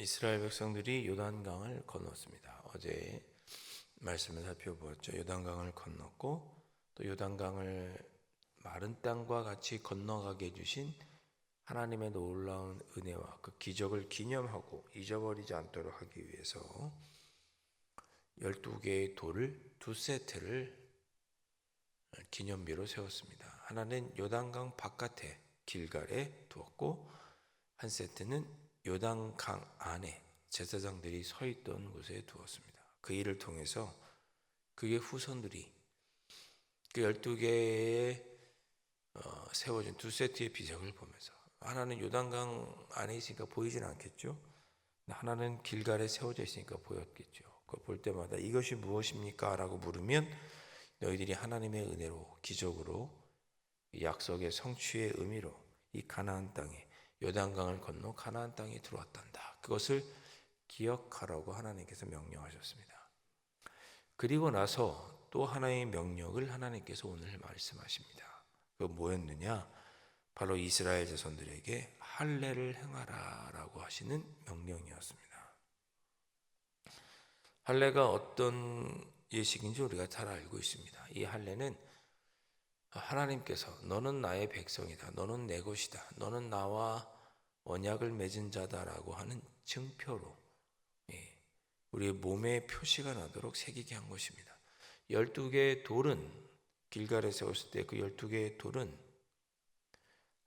이스라엘 백성들이 요단강을 건넜습니다. 어제 말씀을 살펴보았죠. 요단강을 건넜고 또 요단강을 마른 땅과 같이 건너가게 해주신 하나님의 놀라운 은혜와 그 기적을 기념하고 잊어버리지 않도록 하기 위해서 12개의 돌을 두 세트를 기념비로 세웠습니다. 하나는 요단강 바깥에 길갈에 두었고 한 세트는 요단강 안에 제사장들이 서 있던 곳에 두었습니다. 그 일을 통해서 그의 후손들이 그 12개의 어, 세워진 두 세트의 비석을 보면서 하나는 요단강 안에 있으니까 보이진 않겠죠. 하나는 길갈에 세워져 있으니까 보였겠죠. 그걸 볼 때마다 이것이 무엇입니까? 라고 물으면 너희들이 하나님의 은혜로 기적으로 이 약속의 성취의 의미로 이 가나안 땅에 요단강을 건너 가나안 땅에 들어왔단다. 그것을 기억하라고 하나님께서 명령하셨습니다. 그리고 나서 또 하나의 명령을 하나님께서 오늘 말씀하십니다. 그 뭐였느냐? 바로 이스라엘 자손들에게 할례를 행하라라고 하시는 명령이었습니다. 할례가 어떤 예식인지 우리가 잘 알고 있습니다. 이 할례는 하나님께서 너는 나의 백성이다. 너는 내 것이다. 너는 나와 언약을 맺은 자다라고 하는 증표로 예, 우리의 몸에 표시가 나도록 새기게 한 것입니다. 12개의 돌은 길갈에 세웠을 때 그 12개의 돌은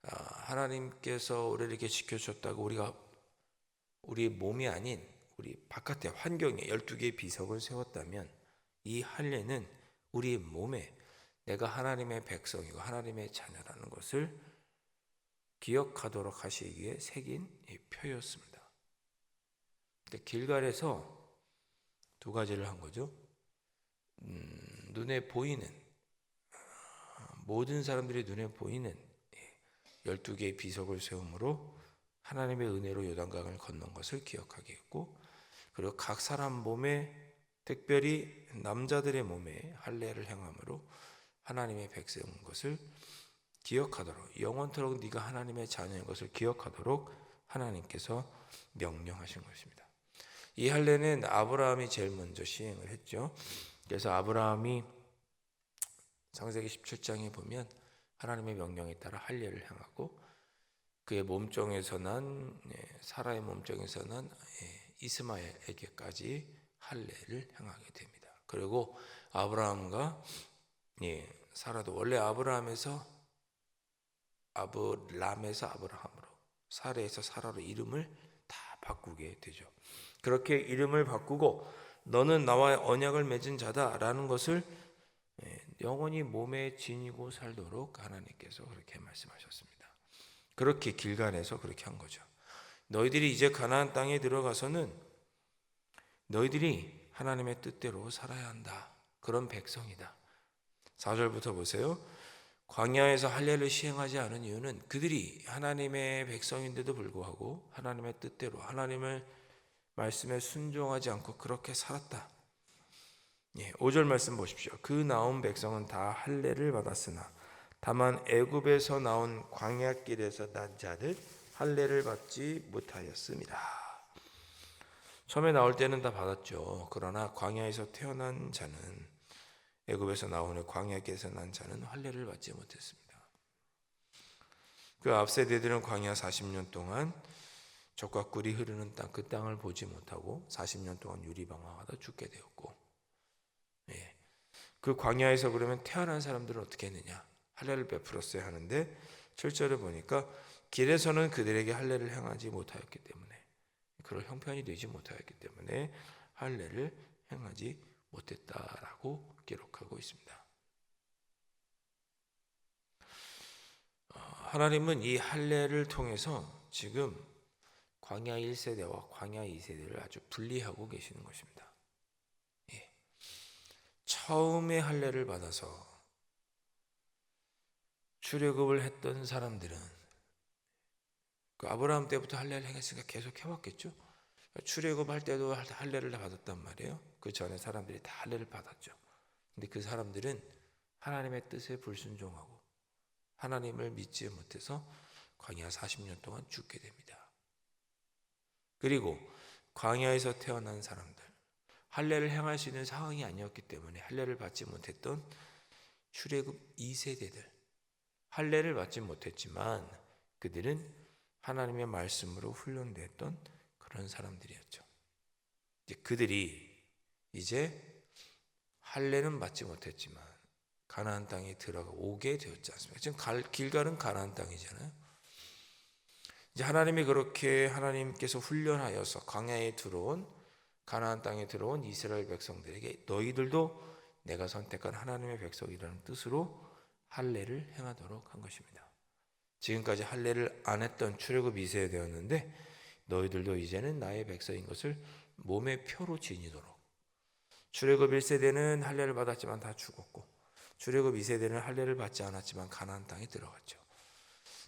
아, 하나님께서 우리를 이렇게 지켜주셨다고 우리가 우리 몸이 아닌 우리 바깥에 환경에 12개의 비석을 세웠다면 이 할례는 우리 몸에 내가 하나님의 백성이고 하나님의 자녀라는 것을 기억하도록 하시기에 새긴 이 표였습니다. 근데 길갈에서 두 가지를 한 거죠. 음, 눈에 보이는 모든 사람들이 눈에 보이는 12개의 비석을 세움으로 하나님의 은혜로 요단강을 건넌 것을 기억하게 했고 그리고 각 사람 몸에 특별히 남자들의 몸에 할례를 행함으로 하나님의 백성인 것을 기억하도록 영원토록 네가 하나님의 자녀인 것을 기억하도록 하나님께서 명령하신 것입니다. 이 할례는 아브라함이 제일 먼저 시행을 했죠. 그래서 아브라함이 창세기 17장에 보면 하나님의 명령에 따라 할례를 행하고 그의 몸종에서 난 예, 사라의 몸종에서 난 예, 이스마엘에게까지 할례를 행하게 됩니다. 그리고 아브라함과 예, 사라도 원래 아브라함에서 아브람에서 아브라함으로 사레에서 사라로 이름을 다 바꾸게 되죠. 그렇게 이름을 바꾸고 너는 나와 언약을 맺은 자다라는 것을 예, 영원히 몸에 지니고 살도록 하나님께서 그렇게 말씀하셨습니다. 그렇게 길간에서 그렇게 한 거죠. 너희들이 이제 가나안 땅에 들어가서는 너희들이 하나님의 뜻대로 살아야 한다. 그런 백성이다. 4절부터 보세요. 광야에서 할례를 시행하지 않은 이유는 그들이 하나님의 백성인데도 불구하고 하나님의 뜻대로 하나님을 말씀에 순종하지 않고 그렇게 살았다. 예, 5절 말씀 보십시오. 그 나온 백성은 다 할례를 받았으나 다만 애굽에서 나온 광야길에서 난 자는 할례를 받지 못하였습니다. 처음에 나올 때는 다 받았죠. 그러나 광야에서 태어난 자는 애굽에서 나오는 광야길에서 난 자는 할례를 받지 못했습니다. 그 앞 세대들은 광야 40년 동안 적과 꿀이 흐르는 땅 그 땅을 보지 못하고 40년 동안 유리방황하다 죽게 되었고 예. 그 광야에서 그러면 태어난 사람들은 어떻게 했느냐? 할례를 베풀었어야 하는데 7절을 보니까 길에서는 그들에게 할례를 행하지 못하였기 때문에 그럴 형편이 되지 못하였기 때문에 할례를 행하지 못했다라고 기록하고 있습니다. 어, 하나님은 이 할례를 통해서 지금 광야 1세대와 광야 2세대를 아주 분리하고 계시는 것입니다. 예. 처음에 할례를 받아서 출애굽을 했던 사람들은 그 아브라함 때부터 할례를 행했으니까 계속 해왔겠죠. 출애굽할 때도 할례를 받았단 말이에요. 그 전에 사람들이 다 할례를 받았죠. 근데 그 사람들은 하나님의 뜻에 불순종하고 하나님을 믿지 못해서 광야 40년 동안 죽게 됩니다. 그리고 광야에서 태어난 사람들 할례를 행할 수 있는 상황이 아니었기 때문에 할례를 받지 못했던 출애굽 2세대들 할례를 받지 못했지만 그들은 하나님의 말씀으로 훈련됐던 그런 사람들이었죠. 이제 그들이 이제 할례는 받지 못했지만 가나안 땅에 들어가 오게 되었지 않습니까? 지금 갈, 길갈은 가나안 땅이잖아요. 이제 하나님이 그렇게 하나님께서 훈련하여서 광야에 들어온 가나안 땅에 들어온 이스라엘 백성들에게 너희들도 내가 선택한 하나님의 백성이라는 뜻으로 할례를 행하도록 한 것입니다. 지금까지 할례를 안 했던 출애굽 2세에 되었는데 너희들도 이제는 나의 백성인 것을 몸의 표로 지니도록 출애굽 1세대는 할례를 받았지만 다 죽었고 출애굽 2세대는 할례를 받지 않았지만 가나안 땅에 들어갔죠.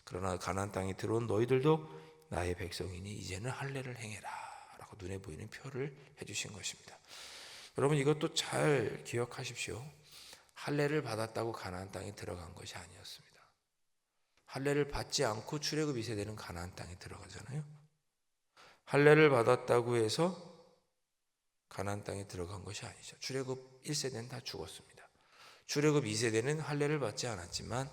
그러나 가나안 땅에 들어온 너희들도 나의 백성이니 이제는 할례를 행해라라고 눈에 보이는 표를 해 주신 것입니다. 여러분 이것도 잘 기억하십시오. 할례를 받았다고 가나안 땅에 들어간 것이 아니었습니다. 할례를 받지 않고 출애굽 2세대는 가나안 땅에 들어가잖아요. 할례를 받았다고 해서 가나안 땅에 들어간 것이 아니죠. 출애굽 1세대는 다 죽었습니다. 출애굽 2세대는 할례를 받지 않았지만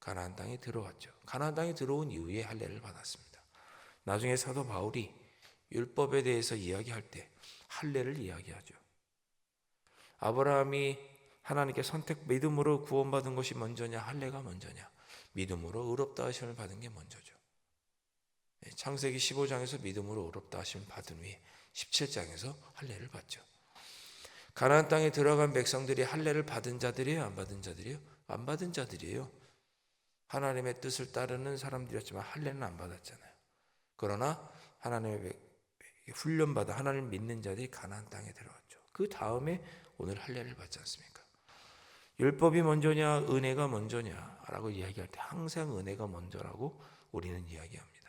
가나안 땅에 들어왔죠. 가나안 땅에 들어온 이후에 할례를 받았습니다. 나중에 사도 바울이 율법에 대해서 이야기할 때 할례를 이야기하죠. 아브라함이 하나님께 선택 믿음으로 구원받은 것이 먼저냐 할례가 먼저냐 믿음으로 의롭다 하심을 받은 게 먼저죠. 예, 창세기 15장에서 믿음으로 의롭다 하심을 받은 후에 17장에서 할례를 받죠. 가나안 땅에 들어간 백성들이 할례를 받은 자들이에요, 안 받은 자들이에요? 안 받은 자들이에요. 하나님의 뜻을 따르는 사람들이었지만 할례는 안 받았잖아요. 그러나 하나님의 훈련받아 하나님을 믿는 자들이 가나안 땅에 들어갔죠. 그 다음에 오늘 할례를 받지 않습니까? 율법이 먼저냐 은혜가 먼저냐라고 이야기할 때 항상 은혜가 먼저라고 우리는 이야기합니다.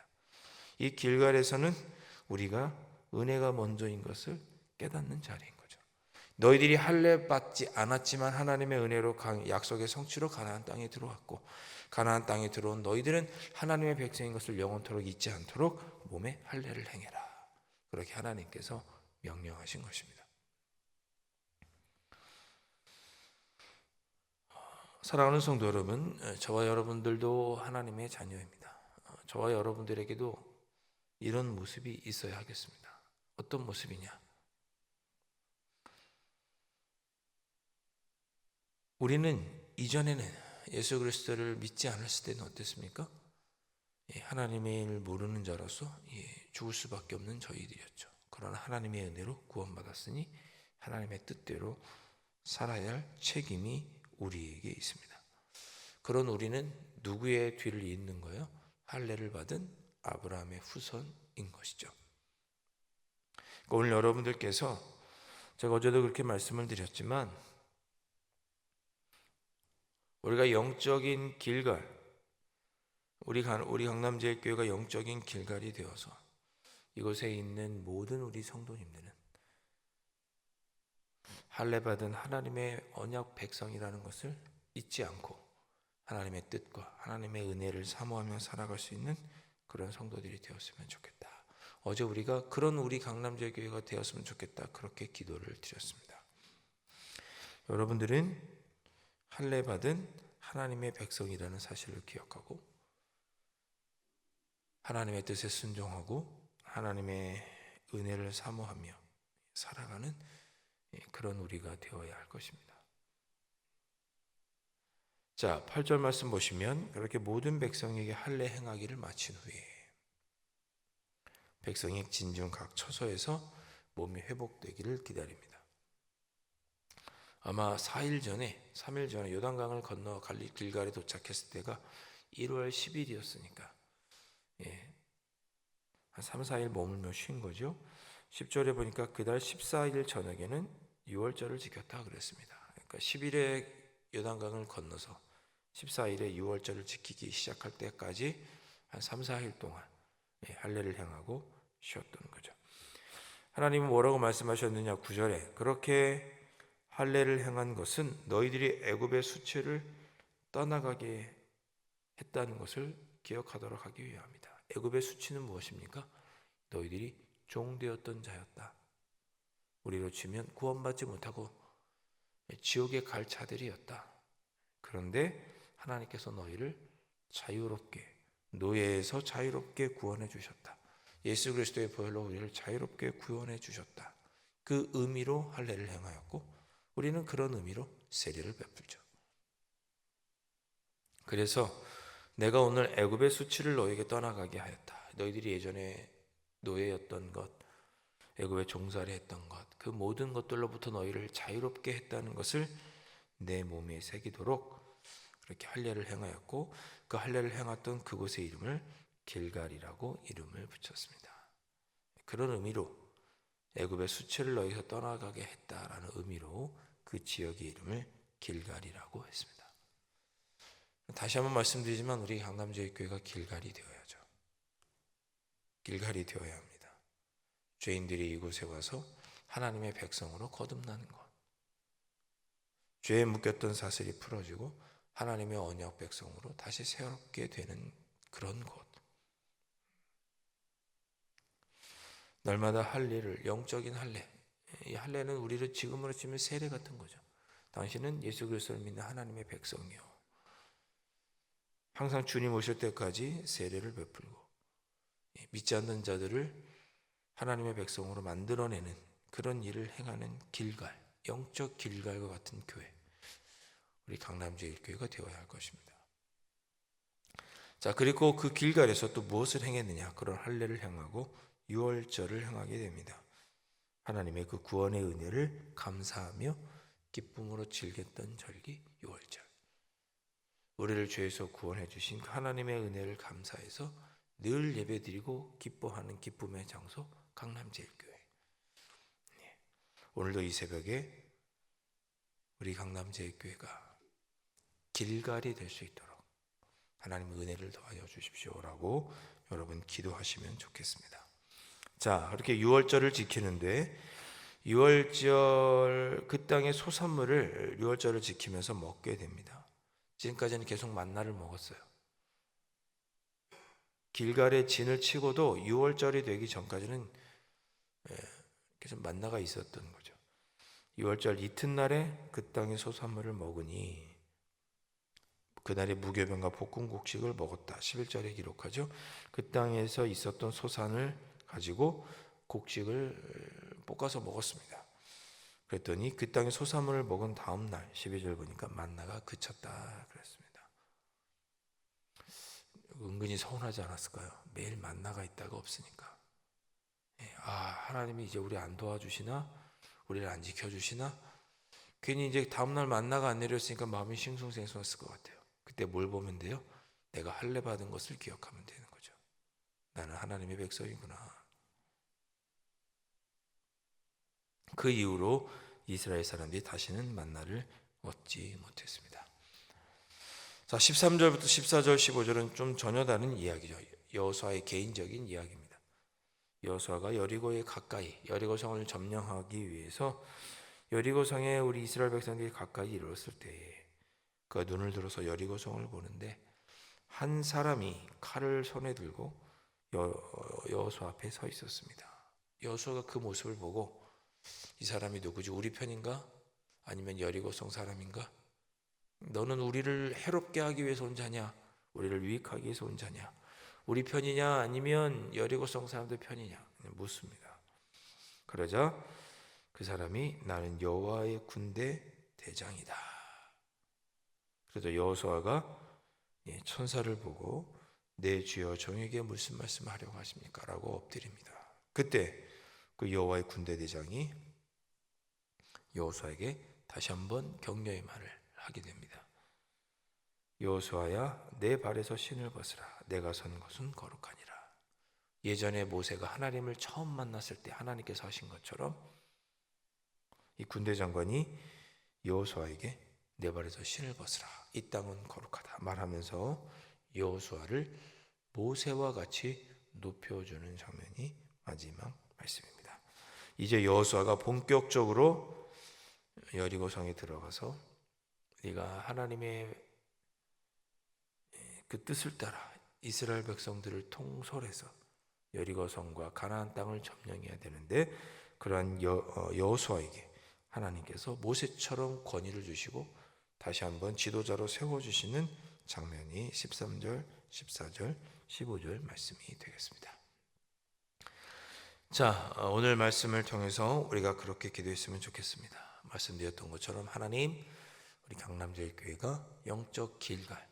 이 길갈에서는 우리가 은혜가 먼저인 것을 깨닫는 자리인 거죠. 너희들이 할례 받지 않았지만 하나님의 은혜로 약속의 성취로 가나안 땅에 들어왔고 가나안 땅에 들어온 너희들은 하나님의 백성인 것을 영원토록 잊지 않도록 몸에 할례를 행해라. 그렇게 하나님께서 명령하신 것입니다. 사랑하는 성도 여러분, 저와 여러분들도 하나님의 자녀입니다. 저와 여러분들에게도 이런 모습이 있어야 하겠습니다. 어떤 모습이냐? 우리는 이전에는 예수 그리스도를 믿지 않았을 때는 어땠습니까? 예, 하나님의 일 모르는 자로서 예, 죽을 수밖에 없는 저희들이었죠. 그러나 하나님의 은혜로 구원받았으니 하나님의 뜻대로 살아야 할 책임이 우리에게 있습니다. 그런 우리는 누구의 뒤를 잇는 거예요? 할례를 받은 아브라함의 후손인 것이죠. 그러니까 오늘 여러분들께서 제가 어제도 그렇게 말씀을 드렸지만 우리가 영적인 길갈 우리 우리 강남제일교회가 영적인 길갈이 되어서 이곳에 있는 모든 우리 성도님들은 할례 받은 하나님의 언약 백성이라는 것을 잊지 않고 하나님의 뜻과 하나님의 은혜를 사모하며 살아갈 수 있는 그런 성도들이 되었으면 좋겠다. 어제 우리가 그런 우리 강남제 교회가 되었으면 좋겠다. 그렇게 기도를 드렸습니다. 여러분들은 할례 받은 하나님의 백성이라는 사실을 기억하고 하나님의 뜻에 순종하고 하나님의 은혜를 사모하며 살아가는 그런 우리가 되어야 할 것입니다. 자, 8절 말씀 보시면 그렇게 모든 백성에게 할례 행하기를 마친 후에 백성이 진중 각 처소에서 몸이 회복되기를 기다립니다. 아마 4일 전에, 3일 전에 요단강을 건너 길갈에 도착했을 때가 1월 10일이었으니까 예. 한 3, 4일 머물며 쉰 거죠. 10절에 보니까 그달 14일 저녁에는 6월절을 지켰다 그랬습니다. 그러니까 10일에 요단강을 건너서 14일에 6월절을 지키기 시작할 때까지 한 3, 4일 동안 예, 할례를 행하고 쉬었던 거죠. 하나님은 뭐라고 말씀하셨느냐 9절에 그렇게 할례를 행한 것은 너희들이 애굽의 수치를 떠나가게 했다는 것을 기억하도록 하기 위함이다. 애굽의 수치는 무엇입니까? 너희들이 종되었던 자였다. 우리로 치면 구원받지 못하고 지옥에 갈 자들이었다. 그런데 하나님께서 너희를 자유롭게 노예에서 자유롭게 구원해 주셨다. 예수 그리스도의 보혈로 우리를 자유롭게 구원해 주셨다. 그 의미로 할례를 행하였고 우리는 그런 의미로 세례를 베풀죠. 그래서 내가 오늘 애굽의 수치를 너에게 떠나가게 하였다. 너희들이 예전에 노예였던 것, 애굽에 종살이 했던 것, 그 모든 것들로부터 너희를 자유롭게 했다는 것을 내 몸에 새기도록 그렇게 할례를 행하였고 그 할례를 행했던 그곳의 이름을 길갈이라고 이름을 붙였습니다. 그런 의미로 애굽의 수치를 너희서 떠나가게 했다라는 의미로 그 지역의 이름을 길갈이라고 했습니다. 다시 한번 말씀드리지만 우리 강남제일교회가 길갈이 되어야죠. 길갈이 되어야 합니다. 죄인들이 이곳에 와서 하나님의 백성으로 거듭나는 것. 죄에 묶였던 사슬이 풀어지고 하나님의 언약 백성으로 다시 새롭게 되는 그런 곳. 날마다 할례를 영적인 할례. 이 할례는 우리를 지금으로 치면 세례 같은 거죠. 당신은 예수 그리스도를 믿는 하나님의 백성이요. 항상 주님 오실 때까지 세례를 베풀고 믿지 않는 자들을 하나님의 백성으로 만들어내는 그런 일을 행하는 길갈, 영적 길갈과 같은 교회. 우리 강남제일교회가 되어야 할 것입니다. 자, 그리고 그 길갈에서 또 무엇을 행했느냐? 그런 할례를 행하고 유월절을 행하게 됩니다. 하나님의 그 구원의 은혜를 감사하며 기쁨으로 즐겼던 절기 유월절. 우리를 죄에서 구원해 주신 그 하나님의 은혜를 감사해서 늘 예배드리고 기뻐하는 기쁨의 장소 강남제일교회. 네. 오늘도 이 새벽에 우리 강남제일교회가 길갈이 될 수 있도록 하나님의 은혜를 더하여 주십시오라고 여러분 기도하시면 좋겠습니다. 자, 이렇게 유월절을 지키는데 유월절 그 땅의 소산물을 유월절을 지키면서 먹게 됩니다. 지금까지는 계속 만나를 먹었어요. 길갈에 진을 치고도 6월절이 되기 전까지는 예, 계속 만나가 있었던 거죠. 6월절 이튿날에 그 땅의 소산물을 먹으니 그날에 무교병과 볶음 곡식을 먹었다. 11절에 기록하죠. 그 땅에서 있었던 소산을 가지고 곡식을 볶아서 먹었습니다. 그랬더니 그 땅의 소산물을 먹은 다음 날 12절 보니까 만나가 그쳤다 그랬습니다. 은근히 서운하지 않았을까요? 매일 만나가 있다가 없으니까. 예, 아 하나님이 이제 우리 안 도와주시나? 우리를 안 지켜주시나? 괜히 이제 다음날 만나가 안 내렸으니까 마음이 싱숭생숭했을 것 같아요. 그때 뭘 보면 돼요? 내가 할례 받은 것을 기억하면 되는 거죠. 나는 하나님의 백성이구나. 그 이후로 이스라엘 사람들이 다시는 만나를 얻지 못했습니다. 자, 13절부터 14절, 15절은 좀 전혀 다른 이야기죠. 여호수아의 개인적인 이야기입니다. 여호수아가 여리고에 가까이 여리고 성을 점령하기 위해서 여리고 성에 우리 이스라엘 백성들이 가까이 이르렀을 때에 그가 눈을 들어서 여리고 성을 보는데 한 사람이 칼을 손에 들고 여호수 앞에 서 있었습니다. 여호수아가 그 모습을 보고 이 사람이 누구지? 우리 편인가? 아니면 여리고성 사람인가? 너는 우리를 해롭게 하기 위해서 온 자냐? 우리를 유익하기 위해서 온 자냐? 우리 편이냐? 아니면 여리고성 사람들 편이냐? 묻습니다. 그러자 그 사람이 나는 여호와의 군대 대장이다. 그래서 여호수아가 예, 천사를 보고 내 주여 정에게 무슨 말씀하려고 하십니까?라고 엎드립니다. 그때 그 여호와의 군대 대장이 여호수아에게 다시 한번 격려의 말을 하게 됩니다. 여호수아야 내 발에서 신을 벗으라 내가 선 것은 거룩하니라. 예전에 모세가 하나님을 처음 만났을 때 하나님께서 하신 것처럼 이 군대 장관이 여호수아에게 내 발에서 신을 벗으라 이 땅은 거룩하다 말하면서 여호수아를 모세와 같이 높여주는 장면이 마지막 말씀입니다. 이제 여호수아가 본격적으로 여리고 성에 들어가서 네가 하나님의 그 뜻을 따라 이스라엘 백성들을 통솔해서 여리고 성과 가나안 땅을 점령해야 되는데 그러한 여, 어, 여호수아에게 하나님께서 모세처럼 권위를 주시고 다시 한번 지도자로 세워 주시는 장면이 13절, 14절, 15절 말씀이 되겠습니다. 자, 어, 오늘 말씀을 통해서 우리가 그렇게 기도했으면 좋겠습니다. 말씀드렸던 것처럼 하나님, 우리 강남제일교회가 영적 길갈,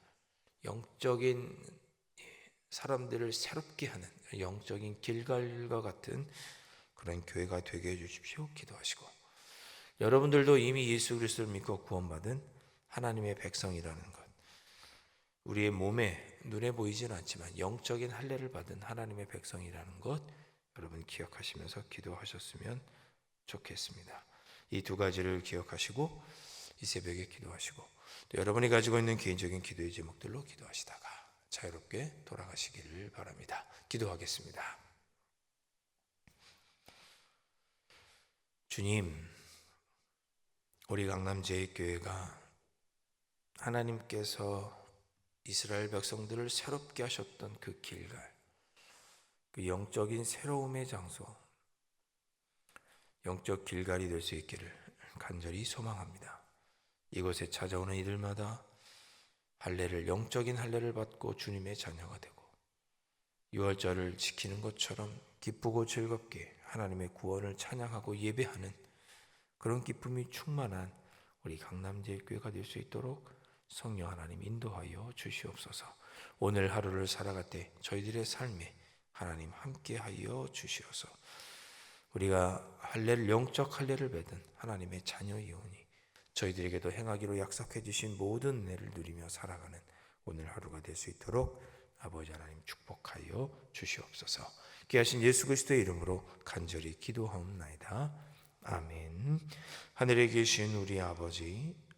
영적인 사람들을 새롭게 하는 영적인 길갈과 같은 그런 교회가 되게 해주십시오. 기도하시고 여러분들도 이미 예수 그리스도를 믿고 구원받은 하나님의 백성이라는 것, 우리의 몸에 눈에 보이지는 않지만 영적인 할례를 받은 하나님의 백성이라는 것 여러분 기억하시면서 기도하셨으면 좋겠습니다. 이 두 가지를 기억하시고 이 새벽에 기도하시고 또 여러분이 가지고 있는 개인적인 기도의 제목들로 기도하시다가 자유롭게 돌아가시기를 바랍니다. 기도하겠습니다. 주님, 우리 강남 제일교회가 하나님께서 이스라엘 백성들을 새롭게 하셨던 그 길갈, 그 영적인 새로움의 장소, 영적 길갈이 될 수 있기를 간절히 소망합니다. 이곳에 찾아오는 이들마다 할례를 영적인 할례를 받고 주님의 자녀가 되고 유월절을 지키는 것처럼 기쁘고 즐겁게 하나님의 구원을 찬양하고 예배하는 그런 기쁨이 충만한 우리 강남제일교회가 될 수 있도록 성령 하나님 인도하여 주시옵소서. 오늘 하루를 살아갈 때 저희들의 삶에 하나님 함께하여 주시옵소서. 우리가 할례를 영적 할례를 받은 하나님의 자녀이오니 저희들에게도 행하기로 약속해 주신 모든 은혜를 누리며 살아가는 오늘 하루가 될 수 있도록 아버지 하나님 축복하여 주시옵소서. 귀하신 예수 그리스도의 이름으로 간절히 기도하옵나이다. 아멘. 하늘에 계신 우리 아버지,